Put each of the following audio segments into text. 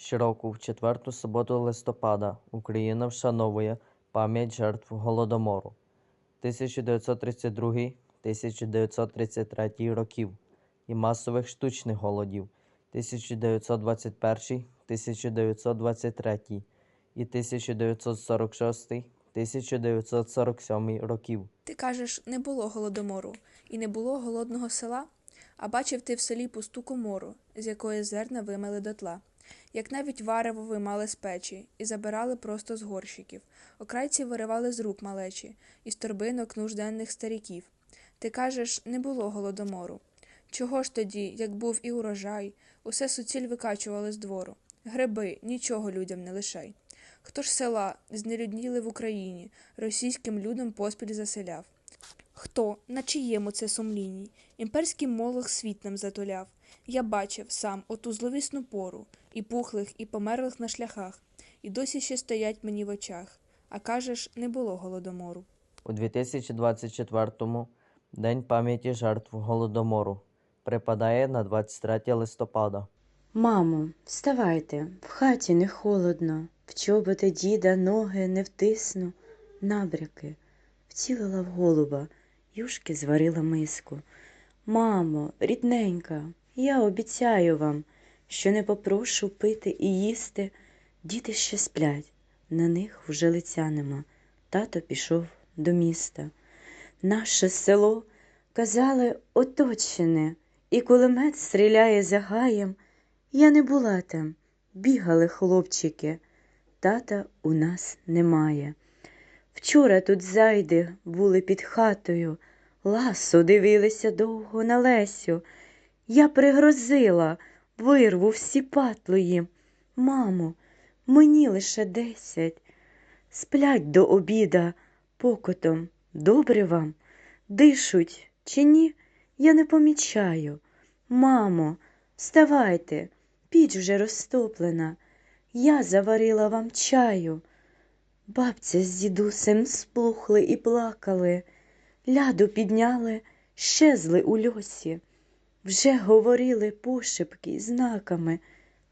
Щороку, в четверту суботу листопада, Україна вшановує пам'ять жертв Голодомору. 1932-1933 років і масових штучних голодів. 1921-1923 і 1946-1947 років. Ти кажеш, не було голодомору і не було голодного села, а бачив ти в селі пусту комору, з якої зерна вимели дотла, як навіть варево виймали з печі і забирали просто з горщиків, окрайці виривали з рук малечі, із торбинок нужденних старіків. Ти кажеш, не було голодомору. Чого ж тоді, як був і урожай, усе суціль викачували з двору? Гриби, нічого людям не лишай. Хто ж села знелюдніли в Україні, російським людям поспіль заселяв? Хто, на чиєму це сумлінні, імперський молох світ нам затуляв? Я бачив сам оту зловісну пору, і пухлих, і померлих на шляхах, і досі ще стоять мені в очах. А кажеш, не було голодомору. У 2024-му День пам'яті жертв Голодомору припадає на 23 листопада. Мамо, вставайте, в хаті не холодно, в чоботи діда ноги не втисну, набряки, вцілила в голуба, юшки зварила миску. Мамо, рідненька, я обіцяю вам, що не попрошу пити і їсти. Діти ще сплять, на них вже лиця нема. Тато пішов до міста. Наше село, казали, оточене, і кулемет стріляє за гаєм. Я не була там, бігали хлопчики, тата у нас немає. Вчора тут зайди були під хатою, ласо дивилися довго на Лесю. Я пригрозила, вирву всі патлої. Мамо, мені лише десять. Сплять до обіда покотом. Добре вам? Дишуть чи ні? Я не помічаю. Мамо, вставайте, піч вже розтоплена. Я заварила вам чаю. Бабця з дідусем сплухли і плакали, ляду підняли, щезли у льосі. Вже говорили пошепки знаками,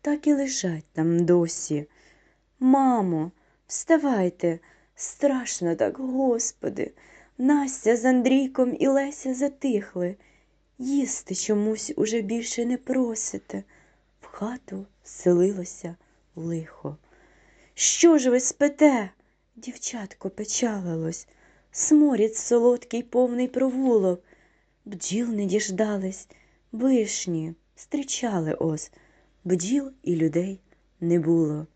так і лежать там досі. Мамо, вставайте, страшно так, Господи. Настя з Андрійком і Леся затихли. Їсти чомусь уже більше не просите. В хату селилося лихо. Що ж ви спите? Дівчатко печалилось. Сморід солодкий повний провулок. Бджіл не діждались, вишні стрічали ос, бджіл і людей не було.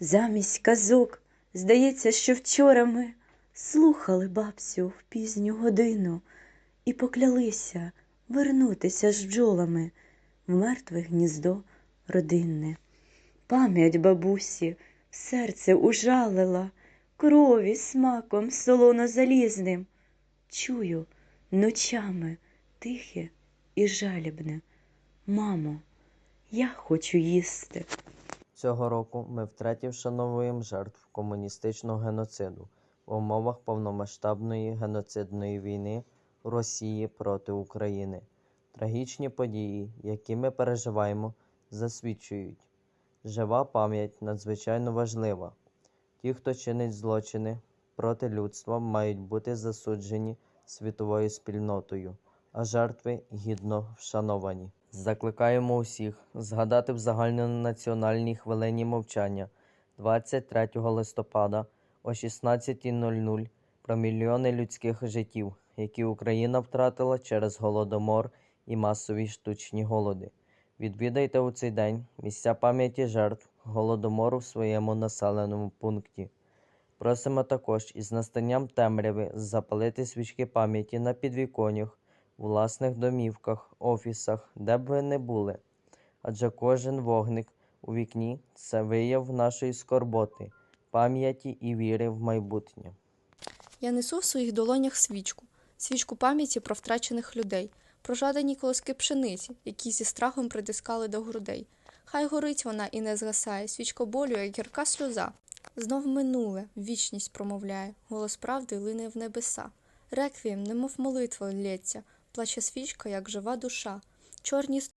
Замість казок, здається, що вчора ми слухали бабцю в пізню годину і поклялися вернутися з бджолами в мертве гніздо родинне. Пам'ять бабусі серце ужалила, крові смаком солоно залізним. Чую ночами тихе і жалібне. Мамо, я хочу їсти. Цього року ми втретє вшановуємо жертв комуністичного геноциду в умовах повномасштабної геноцидної війни Росії проти України. Трагічні події, які ми переживаємо, засвідчують. Жива пам'ять надзвичайно важлива. Ті, хто чинить злочини проти людства, мають бути засуджені світовою спільнотою, а жертви гідно вшановані. Закликаємо усіх згадати в загальнонаціональній хвилині мовчання 23 листопада о 16.00 про мільйони людських життів, які Україна втратила через голодомор і масові штучні голоди. Відвідайте у цей день місця пам'яті жертв голодомору в своєму населеному пункті. Просимо також із настанням темряви запалити свічки пам'яті на підвіконнях, власних домівках, офісах, де б ви не були. Адже кожен вогник у вікні це вияв нашої скорботи, пам'яті і віри в майбутнє. Я несу в своїх долонях свічку, свічку пам'яті про втрачених людей, про жадані колоски пшениці, які зі страхом притискали до грудей. Хай горить вона і не згасає, свічко болю, як гірка сльоза. Знов минуле, вічність промовляє, голос правди лине в небеса. Реквієм, немов молитва лється, плаче свічка, як жива душа. Чорні